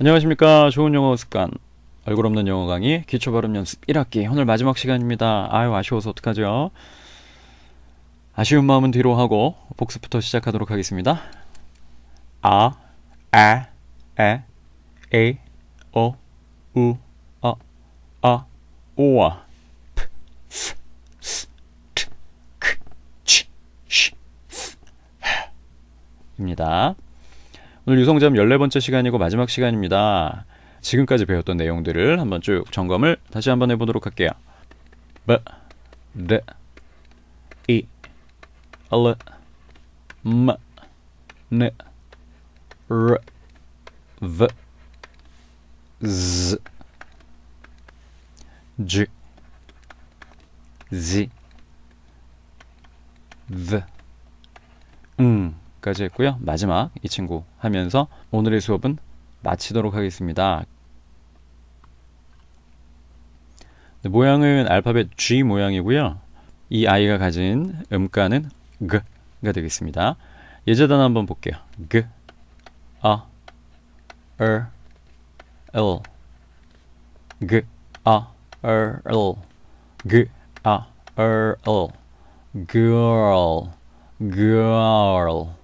안녕하십니까. 좋은 영어 습관. 얼굴 없는 영어 강의 기초 발음 연습 1학기. 오늘 마지막 시간입니다. 아유, 아쉬워서 어떡하죠? 아쉬운 마음은 뒤로 하고 복습부터 시작하도록 하겠습니다. 아, 아, 에, 에, 어, 우, 어, 아, 오아, 프, 스, 스, 트, 크, 치, 시, 스, 하. 입니다. 오늘 유성점 14번째 시간이고 마지막 시간입니다. 지금까지 배웠던 내용들을 한번 쭉 점검을 다시 한번 해보도록 할게요. B, D, E, L, M, N, R, V, Z, G, Z, V, 음 까지 했고요. 마지막 이 친구 하면서 오늘의 수업은 마치도록 하겠습니다. 네, 모양은 알파벳 G 모양이고요. 이 아이가 가진 음가는 G가 되겠습니다. 예제단 한번 볼게요. G, A, R, L G, A, R, L G, A, R, L girl, girl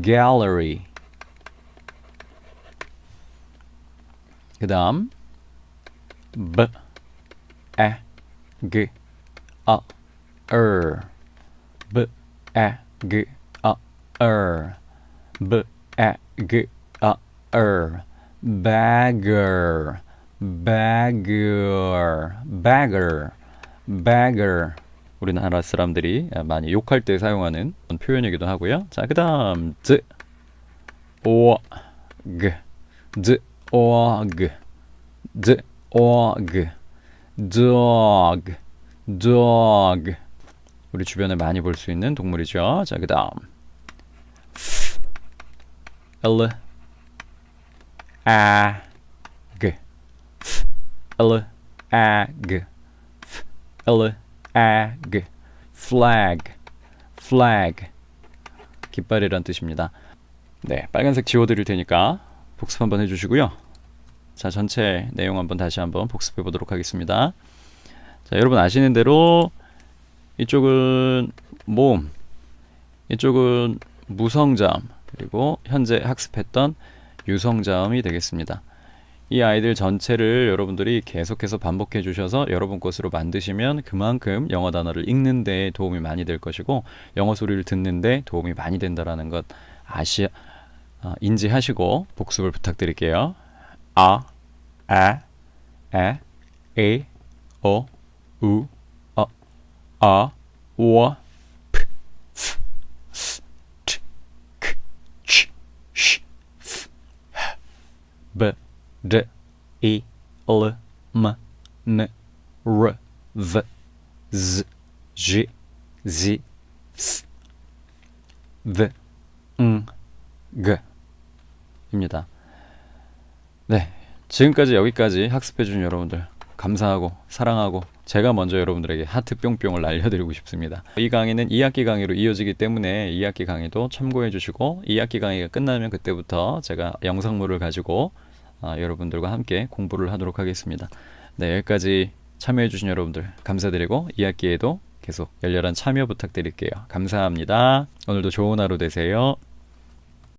gallery. 그 다음 B, E, G, A, R B, E, G, A, R B, E, G, A, R Bagger Bagger Bagger Bagger 우리나라 사람들이 많이 욕할 때 사용하는 표현이기도 하고요. 자, 그 다음 드, 오, 그, 드, 오, 그, 드, 오, 그, dog, dog. 우리 주변에 많이 볼 수 있는 동물이죠. 자, 그 다음. L, A, G, L, A, G, L, ag, flag, flag. 깃발이란 뜻입니다. 네, 빨간색 지워드릴 테니까 복습 한번 해주시고요. 자, 전체 내용 한번 다시 한번 복습해 보도록 하겠습니다. 자, 여러분 아시는 대로 이쪽은 모음, 이쪽은 무성자음, 그리고 현재 학습했던 유성자음이 되겠습니다. 이 아이들 전체를 여러분들이 계속해서 반복해 주셔서 여러분 것으로 만드시면 그만큼 영어 단어를 읽는 데 도움이 많이 될 것이고 영어 소리를 듣는 데 도움이 많이 된다라는 것 아시 어, 인지하시고 복습을 부탁드릴게요. 아, 아, 에, 에, 어, 우, 어, 아, 워, 프, 스, 스, 트, 크, 치, 시, 스, 하, 브, D, E, L, M, N, R, V, Z, G, Z, S, V, N, G 입니다. 네. 지금까지 여기까지 학습해준 여러분들 감사하고 사랑하고 제가 먼저 여러분들에게 하트 뿅뿅을 날려드리고 싶습니다. 이 강의는 2학기 강의로 이어지기 때문에 2학기 강의도 참고해 주시고 2학기 강의가 끝나면 그때부터 제가 영상물을 가지고 아, 여러분들과 함께 공부를 하도록 하겠습니다. 네, 여기까지 참여해주신 여러분들 감사드리고 2학기에도 계속 열렬한 참여 부탁드릴게요. 감사합니다. 오늘도 좋은 하루 되세요.